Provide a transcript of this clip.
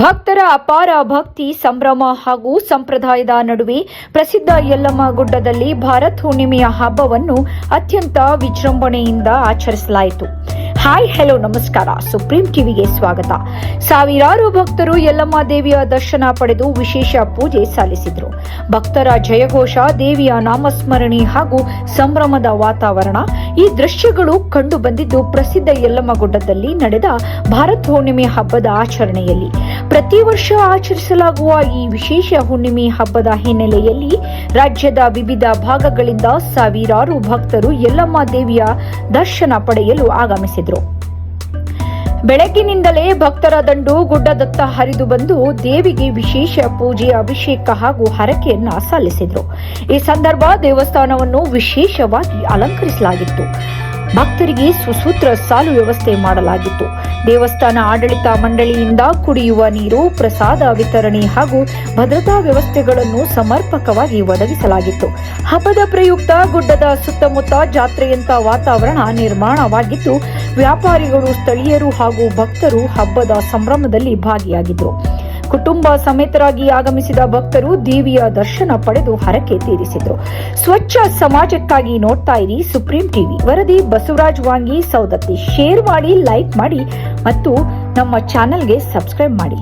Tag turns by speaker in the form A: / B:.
A: ಭಕ್ತರ ಅಪಾರ ಭಕ್ತಿ, ಸಂಭ್ರಮ ಹಾಗೂ ಸಂಪ್ರದಾಯದ ನಡುವೆ ಪ್ರಸಿದ್ಧ ಯಲ್ಲಮ್ಮ ಗುಡ್ಡದಲ್ಲಿ ಭಾರತ್ ಹುಣ್ಣಿಮೆಯ ಹಬ್ಬವನ್ನು ಅತ್ಯಂತ ವಿಜೃಂಭಣೆಯಿಂದ ಆಚರಿಸಲಾಯಿತು. ಹಾಯ್ ಹೆಲೋ ನಮಸ್ಕಾರ. ಸುಪ್ರೀಂ ಟಿವಿಗೆ ಸ್ವಾಗತ. ಸಾವಿರಾರು ಭಕ್ತರು ಯಲ್ಲಮ್ಮ ದೇವಿಯ ದರ್ಶನ ಪಡೆದು ವಿಶೇಷ ಪೂಜೆ ಸಲ್ಲಿಸಿದರು. ಭಕ್ತರ ಜಯಘೋಷ, ದೇವಿಯ ನಾಮಸ್ಮರಣೆ ಹಾಗೂ ಸಂಭ್ರಮದ ವಾತಾವರಣ ಈ ದೃಶ್ಯಗಳು ಕಂಡು ಬಂದಿದ್ದು ಪ್ರಸಿದ್ಧ ಯಲ್ಲಮ್ಮ ಗುಡ್ಡದಲ್ಲಿ ನಡೆದ ಭಾರತ್ ಹುಣ್ಣಿಮೆ ಹಬ್ಬದ ಆಚರಣೆಯಲ್ಲಿ. ಪ್ರತಿ ವರ್ಷ ಆಚರಿಸಲಾಗುವ ಈ ವಿಶೇಷ ಹುಣ್ಣಿಮೆ ಹಬ್ಬದ ಹಿನ್ನೆಲೆಯಲ್ಲಿ ರಾಜ್ಯದ ವಿವಿಧ ಭಾಗಗಳಿಂದ ಸಾವಿರಾರು ಭಕ್ತರು ಯಲ್ಲಮ್ಮ ದೇವಿಯ ದರ್ಶನ ಪಡೆಯಲು ಆಗಮಿಸಿದರು. ಬೆಳಗ್ಗಿನಿಂದಲೇ ಭಕ್ತರ ದಂಡು ಗುಡ್ಡದತ್ತ ಹರಿದು ಬಂದು ದೇವಿಗೆ ವಿಶೇಷ ಪೂಜೆ, ಅಭಿಷೇಕ ಹಾಗೂ ಹರಕೆಯನ್ನ ಸಲ್ಲಿಸಿದರು. ಈ ಸಂದರ್ಭ ದೇವಸ್ಥಾನವನ್ನು ವಿಶೇಷವಾಗಿ ಅಲಂಕರಿಸಲಾಗಿತ್ತು. ಭಕ್ತರಿಗೆ ಸುಸೂತ್ರ ಸಾಲು ವ್ಯವಸ್ಥೆ ಮಾಡಲಾಗಿತ್ತು. ದೇವಸ್ಥಾನ ಆಡಳಿತ ಮಂಡಳಿಯಿಂದ ಕುಡಿಯುವ ನೀರು, ಪ್ರಸಾದ ವಿತರಣೆ ಹಾಗೂ ಭದ್ರತಾ ವ್ಯವಸ್ಥೆಗಳನ್ನು ಸಮರ್ಪಕವಾಗಿ ಒದಗಿಸಲಾಗಿತ್ತು. ಹಬ್ಬದ ಪ್ರಯುಕ್ತ ಗುಡ್ಡದ ಸುತ್ತಮುತ್ತ ಜಾತ್ರೆಯಂತ ವಾತಾವರಣ ನಿರ್ಮಾಣವಾಗಿದ್ದು, ವ್ಯಾಪಾರಿಗಳು, ಸ್ಥಳೀಯರು ಹಾಗೂ ಭಕ್ತರು ಹಬ್ಬದ ಸಂಭ್ರಮದಲ್ಲಿ ಭಾಗಿಯಾಗಿದ್ದರು ಕುಟುಂಬ ಸಮೇತರಾಗಿ ಆಗಮಿಸಿದ ಭಕ್ತರು ದೇವಿಯ ದರ್ಶನ ಪಡೆದು ಹರಕೆ ತೀರಿಸಿದರು. ಸ್ವಚ್ಛ ಸಮಾಜಕ್ಕಾಗಿ ನೋಡ್ತಾ ಇರಿ ಸುಪ್ರೀಂ ಟಿವಿ. ವರದಿ ಬಸವರಾಜ್ ವಾಂಗಿ ಸೌದತ್ತಿ ಶೇರ್ ಮಾಡಿ, ಲೈಕ್ ಮಾಡಿ ಮತ್ತು ನಮ್ಮ ಚಾನೆಲ್ಗೆ ಸಬ್ಸ್ಕ್ರೈಬ್ ಮಾಡಿ.